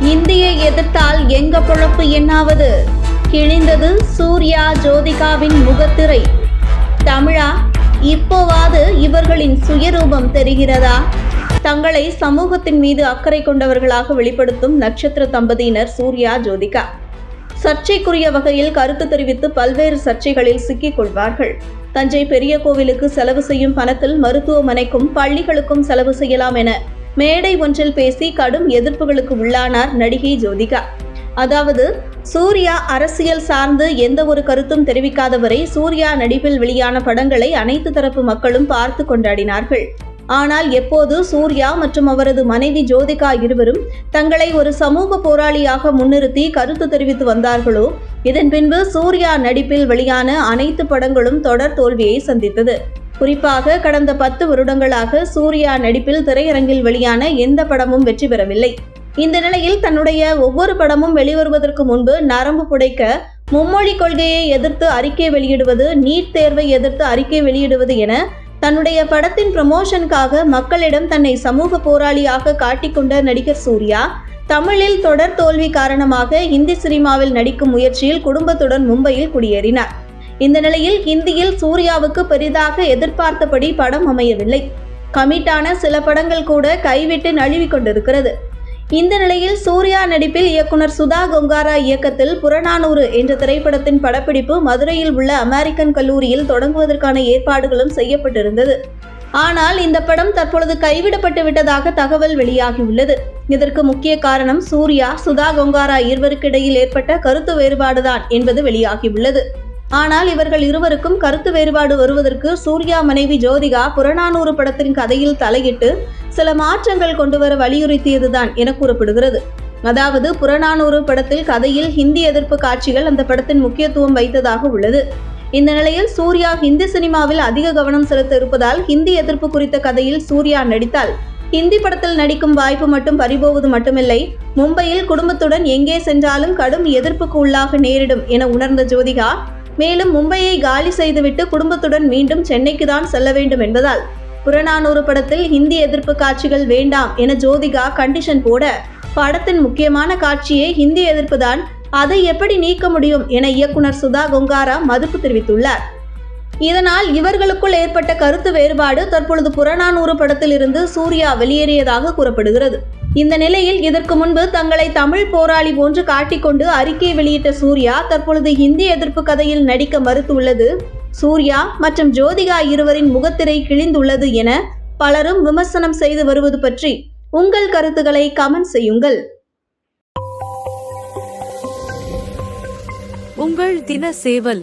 இந்தியை எதிர்த்தால் எங்க பொழப்பு என்னாவது? கிழிந்தது சூர்யா ஜோதிகாவின் முகத்திரை. தமிழா இப்போவாது இவர்களின் சுயரூபம் தெரிகிறதா? தங்களை சமூகத்தின் மீது அக்கறை கொண்டவர்களாக வெளிப்படுத்தும் நட்சத்திர தம்பதியினர் சூர்யா ஜோதிகா. சர்ச்சைக்குரிய வகையில் கருத்து தெரிவித்து பல்வேறு சர்ச்சைகளில் சிக்கிக் கொள்வார்கள். தஞ்சை பெரிய கோவிலுக்கு செலவு செய்யும் பணத்தில் மருத்துவமனைக்கும் பள்ளிகளுக்கும் செலவு செய்யலாம் என மேடை ஒன்றில் பேசி கடும் எதிர்ப்புகளுக்கு உள்ளானார் நடிகை ஜோதிகா. அதாவது சூர்யா அரசியல் சார்ந்து எந்த ஒரு கருத்தும் தெரிவிக்காதவரை சூர்யா நடிப்பில் வெளியான படங்களை அனைத்து தரப்பு மக்களும் பார்த்து கொண்டாடினார்கள். ஆனால் எப்போது சூர்யா மற்றும் அவரது மனைவி ஜோதிகா இருவரும் தங்களை ஒரு சமூக போராளியாக முன்னிறுத்தி கருத்து தெரிவித்து வந்தார்களோ இதன் பின்பு சூர்யா நடிப்பில் வெளியான அனைத்து படங்களும் தொடர் தோல்வியை சந்தித்தது. குறிப்பாக கடந்த பத்து வருடங்களாக சூர்யா நடிப்பில் திரையரங்கில் வெளியான எந்த படமும் வெற்றி பெறவில்லை. இந்த நிலையில் தன்னுடைய ஒவ்வொரு படமும் வெளிவருவதற்கு முன்பு நரம்பு புடைக்க மும்மொழி கொள்கையை எதிர்த்து அறிக்கை வெளியிடுவது நீட் தேர்வை எதிர்த்து அறிக்கை வெளியிடுவது என தன்னுடைய படத்தின் ப்ரமோஷனுக்காக மக்களிடம் தன்னை சமூக போராளியாக காட்டிக்கொண்ட நடிகர் சூர்யா தமிழில் தொடர் தோல்வி காரணமாக இந்தி சினிமாவில் நடிக்கும் முயற்சியில் குடும்பத்துடன் மும்பையில் குடியேறினார். இந்த நிலையில் ஹிந்தியில் சூர்யாவுக்கு பெரிதாக எதிர்பார்த்தபடி படம் அமையவில்லை. கமிட்டான சில படங்கள் கூட கைவிட்டு நழுவிக் கொண்டிருக்கிறது. இந்த நிலையில் சூர்யா நடிப்பில் இயக்குனர் சுதா கொங்காரா இயக்கத்தில் புறநானூறு என்ற திரைப்படத்தின் படப்பிடிப்பு மதுரையில் உள்ள அமெரிக்கன் கல்லூரியில் தொடங்குவதற்கான ஏற்பாடுகளும் செய்யப்பட்டிருந்தது. ஆனால் இந்த படம் தற்பொழுது கைவிடப்பட்டு விட்டதாக தகவல் வெளியாகியுள்ளது இதற்கு முக்கிய காரணம் சூர்யா சுதா கொங்காரா இருவருக்கிடையில் ஏற்பட்ட கருத்து வேறுபாடுதான் என்பது வெளியாகியுள்ளது ஆனால் இவர்கள் இருவருக்கும் கருத்து வேறுபாடு வருவதற்கு சூர்யா மனைவி ஜோதிகா புறநானூறு படத்தின் கதையில் தலையிட்டு சில மாற்றங்கள் கொண்டுவர வலியுறுத்தியதுதான் என கூறப்படுகிறது. அதாவது புறநானூறு படத்தில் கதையில் ஹிந்தி எதிர்ப்பு காட்சிகள் அந்த படத்தின் முக்கியத்துவம் வைத்ததாக உள்ளது. இந்த நிலையில் சூர்யா ஹிந்தி சினிமாவில் அதிக கவனம் செலுத்த இருப்பதால் ஹிந்தி எதிர்ப்பு குறித்த கதையில் சூர்யா நடித்தால் ஹிந்தி படத்தில் நடிக்கும் வாய்ப்பு மட்டும் பறிபோவது மட்டுமில்லை மும்பையில் குடும்பத்துடன் எங்கே சென்றாலும் கடும் எதிர்ப்புக்கு உள்ளாக நேரிடும் என உணர்ந்த ஜோதிகா மேலும் மும்பையை காலி செய்துவிட்டு குடும்பத்துடன் மீண்டும் சென்னைக்கு தான் செல்ல வேண்டும் என்பதால் புறநானூறு படத்தில் ஹிந்தி எதிர்ப்பு காட்சிகள் வேண்டாம் என ஜோதிகா கண்டிஷன் போட படத்தின் முக்கியமான காட்சியே ஹிந்தி எதிர்ப்பு தான் அதை எப்படி நீக்க முடியும் என இயக்குனர் சுதா கொங்காரா மதிப்பு தெரிவித்துள்ளார். இதனால் இவர்களுக்குள் ஏற்பட்ட கருத்து வேறுபாடு தற்பொழுது புறநானூறு படத்திலிருந்து சூர்யா வெளியேறியதாக கூறப்படுகிறது. இந்த நிலையில் இதற்கு முன்பு தங்களை தமிழ் போராளி போன்று காட்டிக்கொண்டு அறிக்கை வெளியிட்ட சூர்யா தற்பொழுது ஹிந்தி எதிர்ப்பு கதையில் நடிக்க மறுத்துள்ளது. சூர்யா மற்றும் ஜோதிகா இருவரின் முகத்திரை கிழிந்துள்ளது என பலரும் விமர்சனம் செய்து வருவது பற்றி உங்கள் கருத்துக்களை கமெண்ட் செய்யுங்கள். உங்கள் தின சேவல்.